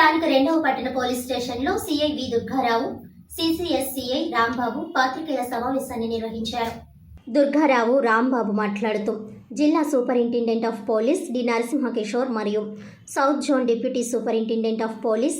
స్థానిక రెండవ పట్టణ పోలీస్ స్టేషన్లో CI V Durgarao CCS CI Rambabu పాత్రికేయుల సమావేశాన్ని నిర్వహించారు. దుర్గారావు రాంబాబు మాట్లాడుతూ జిల్లా superintendent of police D Narasimha Kishore మరియు south zone deputy superintendent of police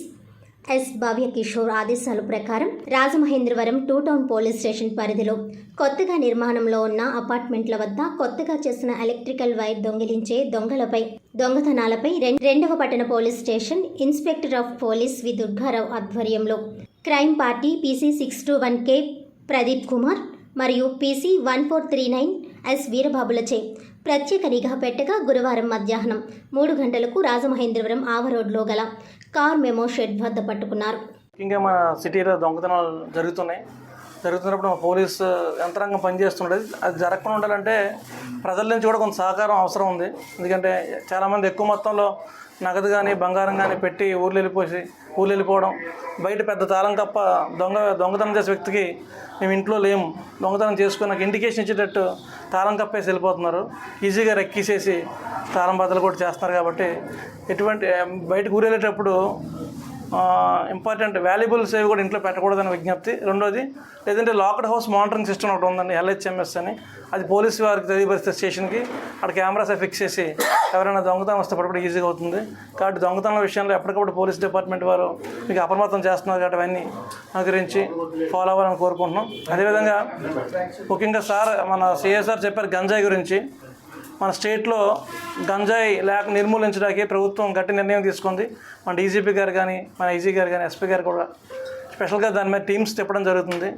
S Bhavya Kishore ఆదేశాల ప్రకారం Rajamahendravaram two town police station పరిధిలో కొత్తగా నిర్మాణంలో ఉన్న అపార్ట్మెంట్ల వద్ద కొత్తగా చేసిన ఎలక్ట్రికల్ వైర్ దొంగిలించే దొంగలపై దొంగతనాలపై రెండవ పట్టణ police station inspector of police V. Durgarao ఆధ్వర్యంలో. Crime party PC six two one K Pradeep Kumar మరియు PC one four three nine S వీరబాబులచే ప్రత్యేక నిఘా పెట్టగా గురువారం మధ్యాహ్నం మూడు గంటలకు రాజమహేంద్రవరం ఆవరోడ్లో గల కార్ మెమో షెడ్ వద్ద పట్టుకున్నారు. ఇంకా మన సిటీలో దొంగతనాలు జరుగుతున్నాయి. జరుగుతున్నప్పుడు పోలీసు పోలీస్ యంత్రాంగం పనిచేస్తుండేది అది జరగకుండా ఉండాలంటే ప్రజల నుంచి కూడా కొంత సహకారం అవసరం ఉంది. ఎందుకంటే చాలామంది ఎక్కువ మొత్తంలో నగదు కానీ బంగారం కానీ పెట్టి ఊర్లు వెళ్ళిపోసి ఊర్లు వెళ్ళిపోవడం బయట పెద్ద తాళం కప్ప దొంగ దొంగతనం చేసే వ్యక్తికి మేము ఇంట్లో లేము. దొంగతనం చేసుకుని నాకు ఇండికేషన్ ఇచ్చేటట్టు తాళం కప్పేసి వెళ్ళిపోతున్నారు. ఈజీగా రెక్కిసేసి తాళం బద్దలు కూడా చేస్తున్నారు కాబట్టి ఎటువంటి బయటకు ఊరు వెళ్ళేటప్పుడు ఇంపార్టెంట్ వాల్యుబుల్స్ ఏవి కూడా ఇంట్లో పెట్టకూడదని విజ్ఞప్తి. రెండోది లేదంటే లాక్డ్ హౌస్ మానిటరింగ్ సిస్టమ్ ఒకటి ఉందండి ఎల్హెచ్ఎంఎస్ అని. అది పోలీస్ వారికి తెలియపరిస్తే స్టేషన్కి అక్కడ కెమెరాస్ ఫిక్స్ చేసి ఎవరైనా దొంగతనం వస్తే పడపడి ఈజీగా అవుతుంది. కాబట్టి దొంగతనం విషయంలో ఎప్పటికప్పుడు పోలీస్ డిపార్ట్మెంట్ వారు మీకు అప్రమత్తం చేస్తున్నారు కాబట్టి అవన్నీ అనుకరించి ఫాలో అవ్వాలని కోరుకుంటున్నాం. అదేవిధంగా ముఖ్యంగా సార్ మన సిఎస్ఆర్ చెప్పారు గంజాయి గురించి. మన స్టేట్లో గంజాయి లేక నిర్మూలించడానికి ప్రభుత్వం గట్టి నిర్ణయం తీసుకుంది. మన డీజీపీ గారు కానీ మన ఐజీ గారు కానీ ఎస్పీ గారు కూడా స్పెషల్గా దాని మీద టీమ్స్ తిప్పడం జరుగుతుంది.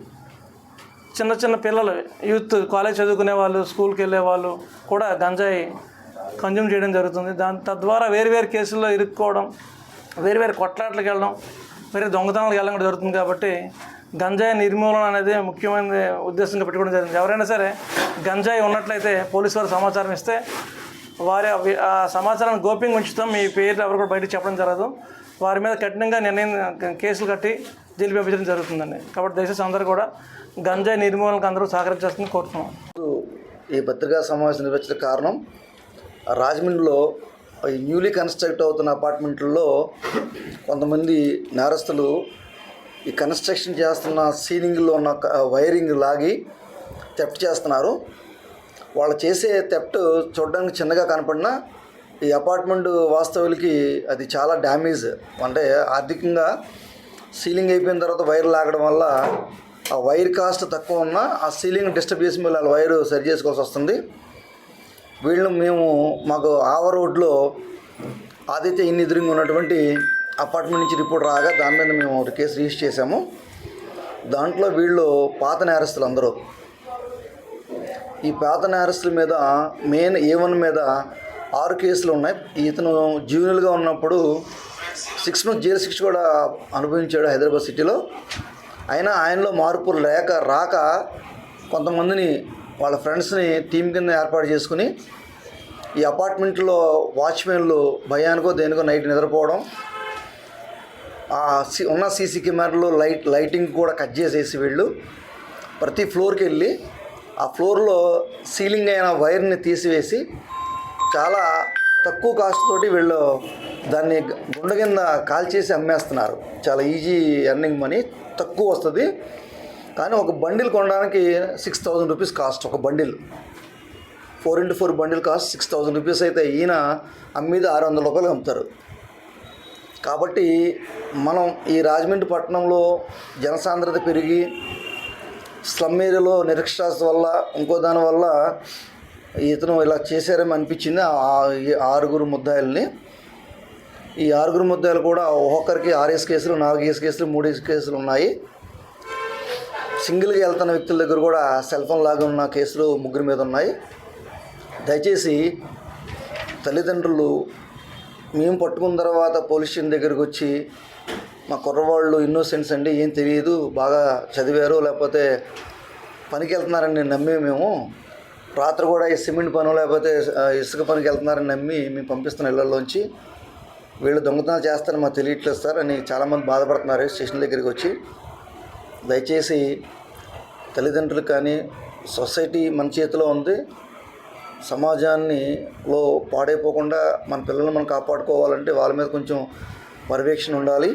చిన్న చిన్న పిల్లలు యూత్ కాలేజ్ చదువుకునే వాళ్ళు స్కూల్కి వెళ్ళే వాళ్ళు కూడా గంజాయి కన్జ్యూమ్ చేయడం జరుగుతుంది. దాని తద్వారా వేరు వేరు కేసుల్లో ఇరుక్కోవడం వేరు వేరు కొట్లాట్లకు వెళ్ళడం వేరే దొంగతనాలకు వెళ్ళడం కూడా జరుగుతుంది కాబట్టి గంజాయి నిర్మూలన అనేది ముఖ్యమైన ఉద్దేశంగా పెట్టుకోవడం జరిగింది. ఎవరైనా సరే గంజాయి ఉన్నట్లయితే పోలీసు వారు సమాచారం ఇస్తే వారి అవి- ఆ సమాచారాన్ని గోప్యంగా ఉంచుతాం. మీ పేర్లు ఎవరు కూడా బయటకు చెప్పడం జరగదు. వారి మీద కఠినంగా నిర్ణయం కేసులు కట్టి జైలు పంపించడం జరుగుతుందండి. కాబట్టి దయచేసి అందరూ కూడా గంజాయి నిర్మూలనకు అందరూ సహకరించాల్సింది కోరుతున్నాం. ఈ పత్రికా సమావేశం నిర్వహించిన కారణం రాజమండ్రిలో ఈ న్యూలీ కన్స్ట్రక్ట్ అవుతున్న అపార్ట్మెంట్లలో కొంతమంది నేరస్తులు ఈ కన్స్ట్రక్షన్ చేస్తున్న సీలింగ్లో ఉన్న వైరింగ్ లాగి థెఫ్ట్ చేస్తున్నారు. వాళ్ళు చేసే థెఫ్ట్ చూడడానికి చిన్నగా కనపడినా ఈ అపార్ట్మెంట్ వాస్తవులకి అది చాలా డ్యామేజ్. అంటే ఆర్థికంగా సీలింగ్ అయిపోయిన తర్వాత వైర్ లాగడం వల్ల ఆ వైర్ కాస్ట్ తక్కువ ఉన్నా ఆ సీలింగ్ డిస్టర్బ్ చేసి మళ్ళీ వైర్ సరి చేసుకోవాల్సి వస్తుంది. వీళ్ళు మేము మాకు ఆవ రోడ్లో ఆదిత్య ఇన్ ఎదురుగా ఉన్నటువంటి అపార్ట్మెంట్ నుంచి రిపోర్ట్ రాగా దాని మీద మేము ఒక కేసు రిజిస్టర్ చేశాము. దాంట్లో వీళ్ళు పాత నేరస్తులు అందరూ. ఈ పాత నేరస్తుల మీద మెయిన్ ఏవన్ మీద ఆరు కేసులు ఉన్నాయి. ఇతను జూనియర్గా ఉన్నప్పుడు సిక్స్ మంత్ జైలు శిక్ష కూడా అనుభవించాడు హైదరాబాద్ సిటీలో. అయినా ఆయనలో మార్పులు లేక రాక కొంతమందిని వాళ్ళ ఫ్రెండ్స్ని టీం కింద ఏర్పాటు చేసుకుని ఈ అపార్ట్మెంట్లో వాచ్మెన్లు భయానికో దేనికో నైట్ నిద్రపోవడం ఉన్న సీసీ కెమెరాలు లైట్ లైటింగ్ కూడా కట్ చేసేసి వీళ్ళు ప్రతి ఫ్లోర్కి వెళ్ళి ఆ ఫ్లోర్లో సీలింగ్ అయిన వైర్ని తీసివేసి చాలా తక్కువ కాస్ట్ తోటి వీళ్ళు దాన్ని గుండె కింద కాల్చేసి అమ్మేస్తున్నారు. చాలా ఈజీ ఎర్నింగ్ మనీ తక్కువ వస్తుంది. కానీ ఒక బండిల్ కొనడానికి సిక్స్ థౌజండ్ రూపీస్ కాస్ట్ ఒక bundle. Four into four bundle cost six thousand rupees అయితే ఈయన అమ్మీది ఆరు వందల రూపాయలు అమ్ముతారు. కాబట్టి మనం ఈ రాజమండ్రి పట్టణంలో జనసాంద్రత పెరిగి స్లమ్ ఏరియాలో నిరక్షరాస్ వల్ల ఇంకో దాని వల్ల ఇతను ఇలా చేశారని అనిపించింది. ఆ- ఈ ఆరుగురు ముద్దాయిల్ని ఈ ఆరుగురు ముద్దాయిలు కూడా ఒక్కొక్కరికి ఆర్ఎస్ కేసులు నాలుగు ఏసు కేసులు మూడు ఏసు కేసులు ఉన్నాయి. సింగిల్గా వెళ్తున్న వ్యక్తుల దగ్గర కూడా సెల్ ఫోన్ లాగా ఉన్న కేసులు ముగ్గురు మీద ఉన్నాయి. దయచేసి తల్లిదండ్రులు మేము పట్టుకున్న తర్వాత పోలీస్ స్టేషన్ దగ్గరికి వచ్చి మా కుర్రవాళ్ళు ఇన్నోసెంట్స్ అండి ఏం తెలియదు బాగా చదివారు లేకపోతే పనికి వెళ్తున్నారని నేను నమ్మి మేము రాత్రి కూడా ఈ సిమెంట్ పను లేకపోతే ఇసుక పనికి వెళ్తున్నారని నమ్మి మేము పంపిస్తున్న ఇళ్ళలోంచి వీళ్ళు దొంగతనాలు చేస్తారని మాకు తెలియట్లేదు సార్ అని చాలామంది బాధపడుతున్నారు స్టేషన్ దగ్గరికి వచ్చి. దయచేసి తల్లిదండ్రులు కానీ సొసైటీ మన చేతిలో ఉంది సమాజాన్ని లో పాడైపోకుండా మన పిల్లల్ని మనం కాపాడుకోవాలంటే వాళ్ళ మీద కొంచెం పర్యవేక్షణ ఉండాలి.